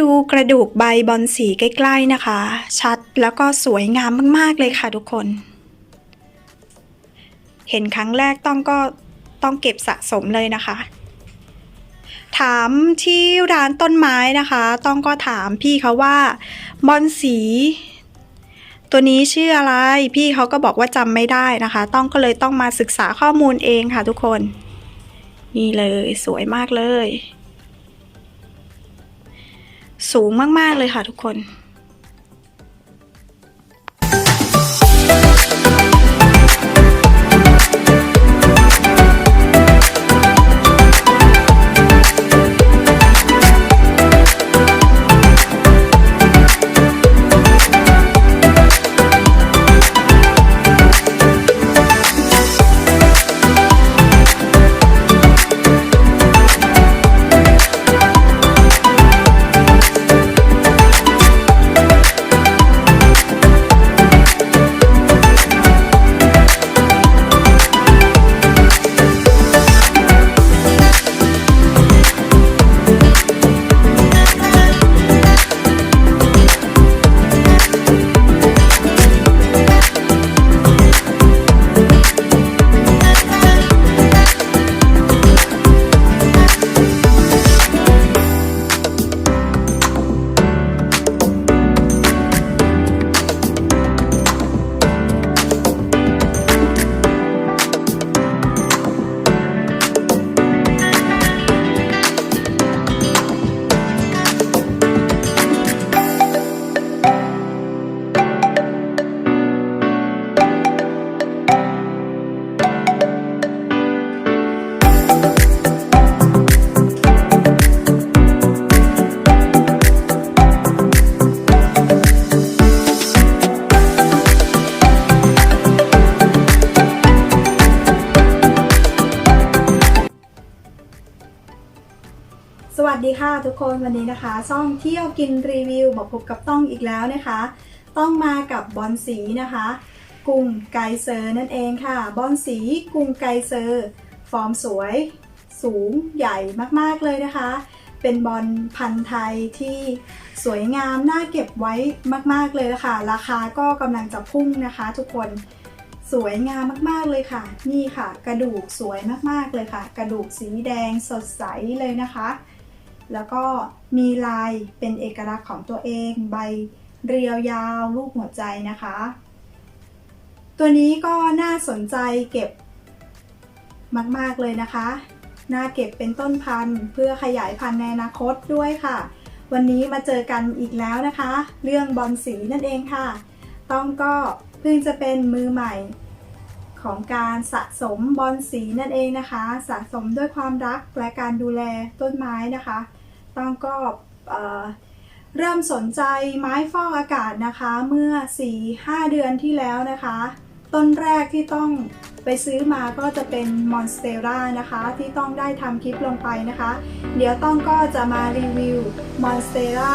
ดูกระดูกใบบอนสีใกล้ๆนะคะ ชัดแล้วก็สวยงามมากๆเลยค่ะทุกคน เห็นครั้งแรกต้องก็ต้องเก็บสะสมเลยนะคะ ถามที่ร้านต้นไม้นะคะ ต้องก็ถามพี่เขาว่าบอนสี ตัวนี้ชื่ออะไร พี่เขาก็บอกว่าจำไม่ได้นะคะ ต้องก็เลยต้องมาศึกษาข้อมูลเองค่ะทุกคน นี่เลยสวยมากเลย สูงมาก ๆ เลยค่ะทุกคน ดีค่ะทุกคนวันนี้นะคะซ่องเที่ยวกินรีวิวมาพบกับต้องอีกแล้วนะคะ ต้องมากับบอลสีนะคะกรุงไกเซอร์นั่นเองค่ะ บอลสีกรุงไกเซอร์ ฟอร์มสวย สูงใหญ่มากๆเลยนะคะ เป็นบอลพันธุ์ไทยที่สวยงามน่าเก็บไว้มากๆเลยะค่ะ ราคาก็กำลังจะพุ่งนะคะ ทุกคนสวยงามมากๆเลยค่ะ นี่ค่ะ กระดูกสวยมากๆเลยค่ะ กระดูกสีแดงสดใสเลยนะคะ แล้วก็มีลายเป็นเอกลักษณ์ของตัวเอง ใบเรียวยาวรูปหัวใจนะคะ ตัวนี้ก็น่าสนใจเก็บมาก ๆ เลยนะคะ น่าเก็บเป็นต้นพันธุ์ เพื่อขยายพันธุ์ในอนาคตด้วยค่ะ วันนี้มาเจอกันอีกแล้วนะคะ เรื่องบอลสีนั่นเองค่ะ ต้องก็เพิ่งจะเป็นมือใหม่ของการสะสมบอลสีนั่นเองนะคะ สะสมด้วยความรักและการดูแลต้นไม้นะคะ ต้องก็เริ่มสนใจไม้ฟอกอากาศนะคะ เมื่อ 4-5 เดือนที่แล้วนะคะ ต้นแรกที่ต้องไปซื้อมาก็จะเป็นมอนสเตรานะคะ ที่ต้องได้ทำคลิปลงไปนะคะ เดี๋ยวต้องก็จะมารีวิวมอนสเตรา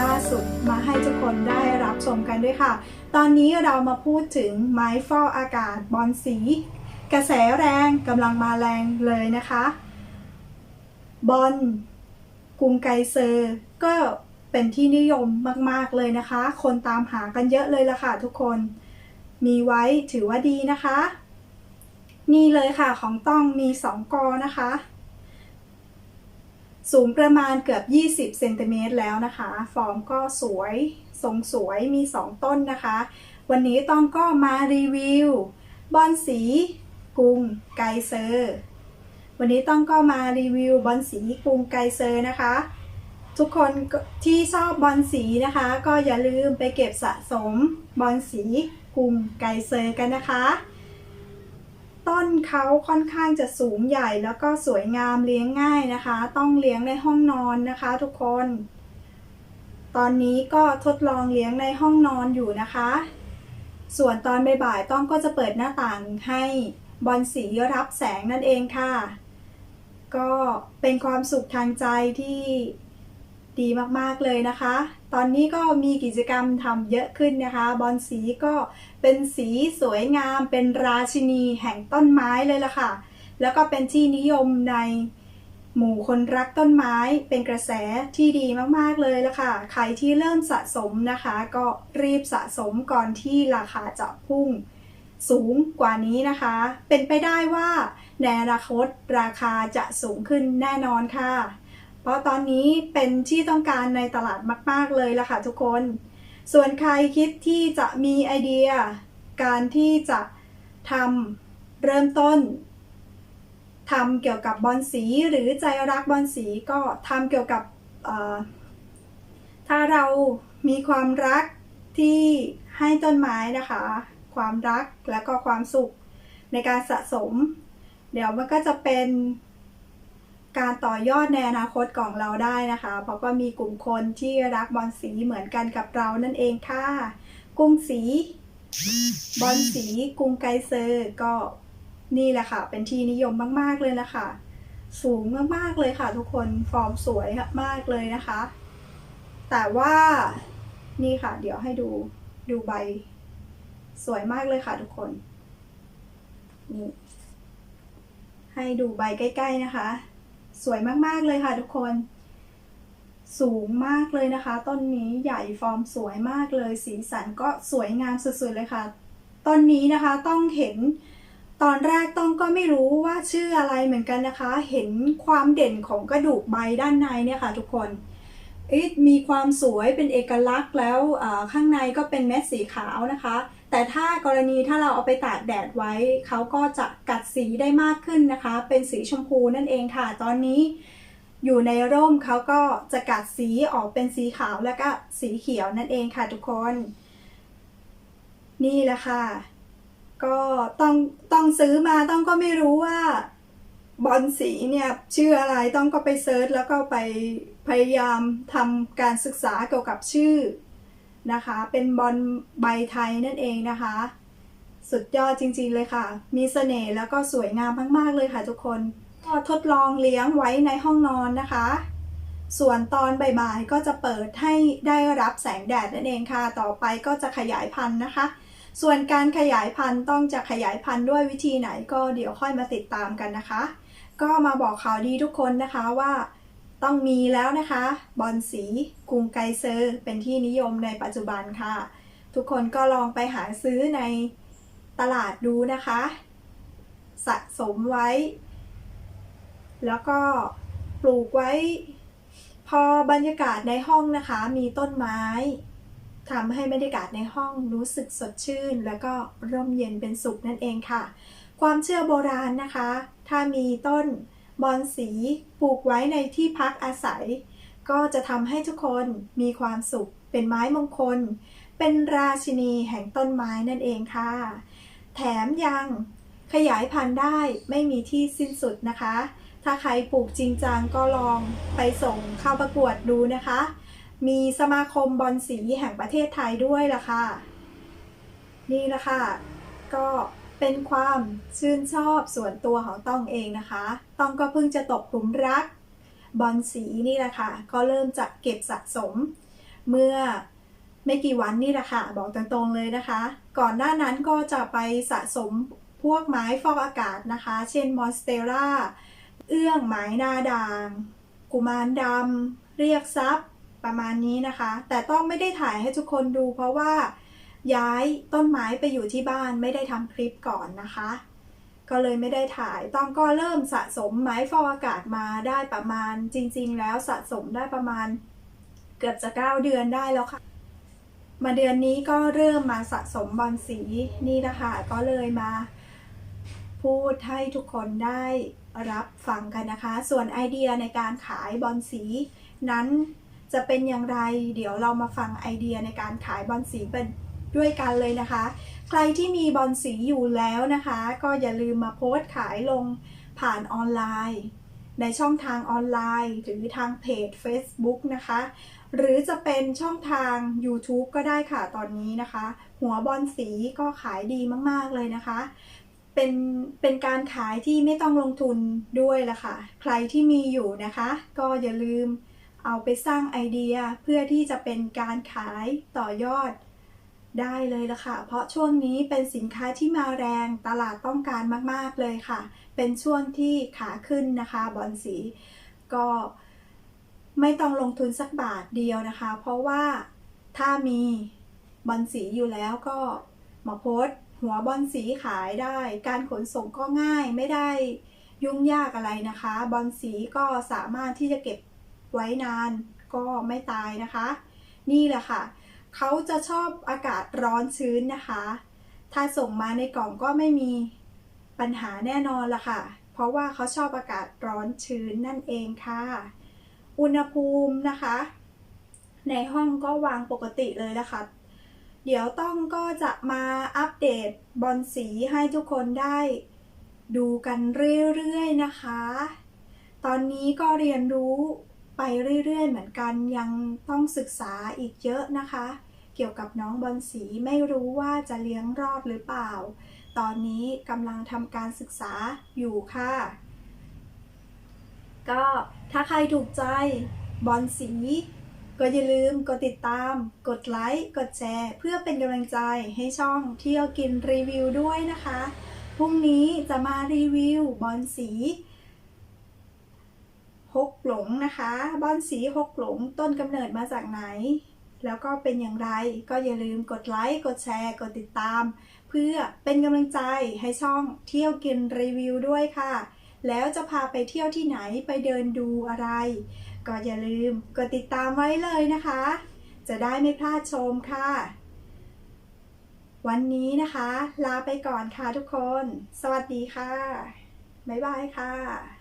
ล่าสุดมาให้ทุกคนได้รับชมกันด้วยค่ะ ตอนนี้เรามาพูดถึงไม้ฟอกอากาศบอลสี กระแสแรงกำลังมาแรงเลยนะคะ บอล กรุงไกเซอร์ก็เป็นที่นิยมมาก ๆ เลยนะคะ คนตามหากันเยอะเลยล่ะค่ะทุกคน มีไว้ถือว่าดีนะคะ นี่เลยค่ะของต้องมี 2 กอนะคะ สูงประมาณเกือบ 20เซนติเมตรแล้วนะคะ ฟอร์มก็สวยทรงสวยมี 2 ต้นนะคะ วันนี้ต้องก็มารีวิว บอลสีกรุงไกเซอร์ วันนี้ต้องก็มารีวิวบอลสีกรุงไกเซอร์นะคะ ทุกคนที่ชอบบอลสีนะคะ ก็อย่าลืมไปเก็บสะสมบอลสีกรุงไกเซอร์กันนะคะ ต้นเขาค่อนข้างจะสูงใหญ่แล้วก็สวยงามเลี้ยงง่ายนะคะ ต้องเลี้ยงในห้องนอนนะคะทุกคน ตอนนี้ก็ทดลองเลี้ยงในห้องนอนอยู่นะคะ ส่วนตอนบ่ายๆต้องก็จะเปิดหน้าต่างให้บอลสีรับแสงนั่นเองค่ะ ก็เป็นความสุขทางใจที่ดีมากๆเลยนะคะ ตอนนี้ก็มีกิจกรรมทำเยอะขึ้นนะคะ บอลสีก็เป็นสีสวยงาม เป็นราชินีแห่งต้นไม้เลยล่ะค่ะ แล้วก็เป็นที่นิยมในหมู่คนรักต้นไม้ เป็นกระแสที่ดีมากๆเลยล่ะค่ะ ใครที่เริ่มสะสมนะคะ ก็รีบสะสมก่อนที่ราคาจะพุ่งสูงกว่านี้นะคะ เป็นไปได้ว่า ในอนาคตราคาจะสูงขึ้นแน่นอนค่ะ เพราะตอนนี้เป็นที่ต้องการในตลาดมาก ๆ เลยละค่ะทุกคน ส่วนใครคิดที่จะมีไอเดีย การที่จะทำเริ่มต้นทำเกี่ยวกับบอลสีหรือใจรักบอลสีก็ทำเกี่ยวกับถ้าเรามีความรักที่ให้ต้นไม้นะคะ ความรักและก็ความสุขในการสะสม เดี๋ยวมันก็จะเป็นการต่อยอดในอนาคตของเราได้นะคะ เพราะก็มีกลุ่มคนที่รักบอลสีเหมือนกันกับเรานั่นเองค่ะ กรุงศรีบอลสี กรุงไกเซอร์ก็นี่แหละค่ะ เป็นที่นิยมมาก ๆ เลยนะคะ สูงมาก ๆ เลยค่ะ ทุกคนฟอร์มสวยมากเลยนะคะ แต่ว่านี่ค่ะ เดี๋ยวให้ดูดูใบ สวยมากเลยค่ะทุกคนนี่ ให้ดูใบใกล้ๆนะคะ สวยมากๆเลยค่ะทุกคน สูงมากเลยนะคะ ต้นนี้ใหญ่ฟอร์มสวยมากเลย สีสันก็สวยงามสุดๆเลยค่ะ ต้นนี้นะคะต้องเห็นตอนแรกต้องก็ไม่รู้ว่าชื่ออะไรเหมือนกันนะคะ เห็นความเด่นของกระดูกใบด้านในเนี่ยค่ะทุกคนมีความสวยเป็นเอกลักษณ์แล้วข้างในก็เป็นเม็ดสีขาวนะคะ แต่ถ้ากรณีถ้าเราเอาไปตากแดดไว้ เขาก็จะกัดสีได้มากขึ้นนะคะ เป็นสีชมพูนั่นเองค่ะ ตอนนี้อยู่ในร่มเขาก็จะกัดสีออกเป็นสีขาวแล้วก็สีเขียวนั่นเองค่ะทุกคน นี่แหละค่ะ ก็ต้องต้องซื้อมาต้องก็ไม่รู้ว่าบอลสีเนี่ยชื่ออะไรต้องก็ไปเซิร์ชแล้วก็ไปพยายามทำการศึกษาเกี่ยวกับชื่อ นะคะ เป็นบอลใบไทยนั่นเองนะคะ สุดยอดจริงๆเลยค่ะ มีเสน่ห์แล้วก็สวยงามมากๆเลยค่ะทุกคนก็ทดลองเลี้ยงไว้ในห้องนอนนะคะ ส่วนตอนบ่ายๆก็จะเปิดให้ได้รับแสงแดดนั่นเองค่ะ ต่อไปก็จะขยายพันธุ์นะคะ ส่วนการขยายพันธุ์ต้องจะขยายพันธุ์ด้วยวิธีไหนก็เดี๋ยวค่อยมาติดตามกันนะคะ ก็มาบอกข่าวดีทุกคนนะคะว่า ต้องมีแล้วนะคะ บอลสีกรุงไกเซอร์ เป็นที่นิยมในปัจจุบันค่ะ ทุกคนก็ลองไปหาซื้อในตลาดดูนะคะ สะสมไว้ แล้วก็ปลูกไว้ พอบรรยากาศในห้องนะคะ มีต้นไม้ทำให้บรรยากาศในห้องรู้สึกสดชื่น แล้วก็ร่มเย็นเป็นสุขนั่นเองค่ะ ความเชื่อโบราณนะคะ ถ้ามีต้น บอนสีปลูกไว้ในที่พักอาศัย ก็จะทำให้ทุกคนมีความสุข เป็นไม้มงคล เป็นราชินีแห่งต้นไม้นั่นเองค่ะ แถมยังขยายพันธุ์ได้ไม่มีที่สิ้นสุดนะคะ ถ้าใครปลูกจริงจังก็ลองไปส่งเข้าประกวดดูนะคะ มีสมาคมบอลสีแห่งประเทศไทยด้วยล่ะค่ะ นี่ละค่ะ ก็ เป็นความชื่นชอบส่วนตัวของต้องเองนะคะ ต้องก็เพิ่งจะตกหลุมรัก บอลสีนี่แหละค่ะ ก็เริ่มจะเก็บสะสม เมื่อไม่กี่วันนี่แหละค่ะ บอกตรงๆเลยนะคะ ก่อนหน้านั้นก็จะไปสะสมพวกไม้ฟอกอากาศนะคะ เช่นมอนสเตล่า เอื้องไม้หน้าด่าง กุมารดำ เรียกทรัพย์ประมาณนี้นะคะ แต่ต้องไม่ได้ถ่ายให้ทุกคนดูเพราะว่า ย้ายต้นไม้ไปอยู่ที่บ้านไม่ได้ทำคลิปก่อนนะคะ ก็เลยไม่ได้ถ่ายต้องก็เริ่มสะสมไม้ฟอกอากาศมาได้ประมาณจริง ๆ แล้วสะสมได้ประมาณ เกือบจะ9เดือนได้แล้วค่ะ มาเดือนนี้ก็เริ่มมาสะสมบอลสีนี่นะคะก็เลยมาพูดให้ทุกคนได้รับฟังกันนะคะ ส่วนไอเดียในการขายบอลสี นั้นจะเป็นอย่างไร เดี๋ยวเรามาฟังไอเดียในการขายบอลสีเป็น ด้วยกันเลยนะคะ ใครที่มีบอลสีอยู่แล้วนะคะ ก็อย่าลืมมาโพสต์ขายลงผ่านออนไลน์ ในช่องทางออนไลน์ หรือทางเพจ Facebook นะคะ หรือจะเป็นช่องทาง YouTube ก็ได้ค่ะตอนนี้นะคะ หัวบอลสีก็ขายดีมาก ๆ เลยนะคะเป็นเป็นการขายที่ไม่ต้องลงทุนด้วยละค่ะ ใครที่มีอยู่นะคะ ก็อย่าลืมเอาไปสร้างไอเดียเพื่อที่จะเป็นการขายต่อยอด ได้เลยละค่ะ เพราะช่วงนี้เป็นสินค้าที่มาแรงตลาดต้องการมากๆเลยค่ะ เป็นช่วงที่ขาขึ้นนะคะบอลสีก็ไม่ต้องลงทุนสักบาทเดียวนะคะ เพราะว่าถ้ามีบอลสีอยู่แล้วก็มาโพสต์หัวบอลสีขายได้ การขนส่งก็ง่ายไม่ได้ยุ่งยากอะไรนะคะ บอลสีก็สามารถที่จะเก็บไว้นานก็ไม่ตายนะคะ นี่แหละค่ะ เขาจะชอบอากาศร้อนชื้นนะคะ ถ้าส่งมาในกล่องก็ไม่มีปัญหาแน่นอนละค่ะ เพราะว่าเขาชอบอากาศร้อนชื้นนั่นเองค่ะ อุณหภูมินะคะ ในห้องก็วางปกติเลยนะคะเดี๋ยวต้องก็จะมาอัปเดตบอลสีให้ทุกคนได้ดูกันเรื่อยๆนะคะ ตอนนี้ก็เรียนรู้ ไปเรื่อยๆ เหมือนกันยังต้องศึกษาอีกเยอะนะคะ เกี่ยวกับน้องบอลสีไม่รู้ว่าจะเลี้ยงรอดหรือเปล่า ตอนนี้กำลังทำการศึกษาอยู่ค่ะ ก็ถ้าใครถูกใจบอลสีก็อย่าลืมกดติดตาม กดไลค์ กดแชร์ เพื่อเป็นกำลังใจให้ช่องเที่ยวกินรีวิวด้วยนะคะ พรุ่งนี้จะมารีวิวบอลสี ฮกหลงนะคะ บอลสีฮกหลงต้นกำเนิดมาจากไหน แล้วก็เป็นอย่างไรก็อย่าลืมกดไลค์กดแชร์กดติดตาม เพื่อเป็นกำลังใจให้ช่องเที่ยวกินรีวิวด้วยค่ะ แล้วจะพาไปเที่ยวที่ไหนไปเดินดูอะไร ก็อย่าลืมกดติดตามไว้เลยนะคะ จะได้ไม่พลาดชมค่ะ วันนี้นะคะ ลาไปก่อนค่ะทุกคน สวัสดีค่ะบ๊ายบายค่ะ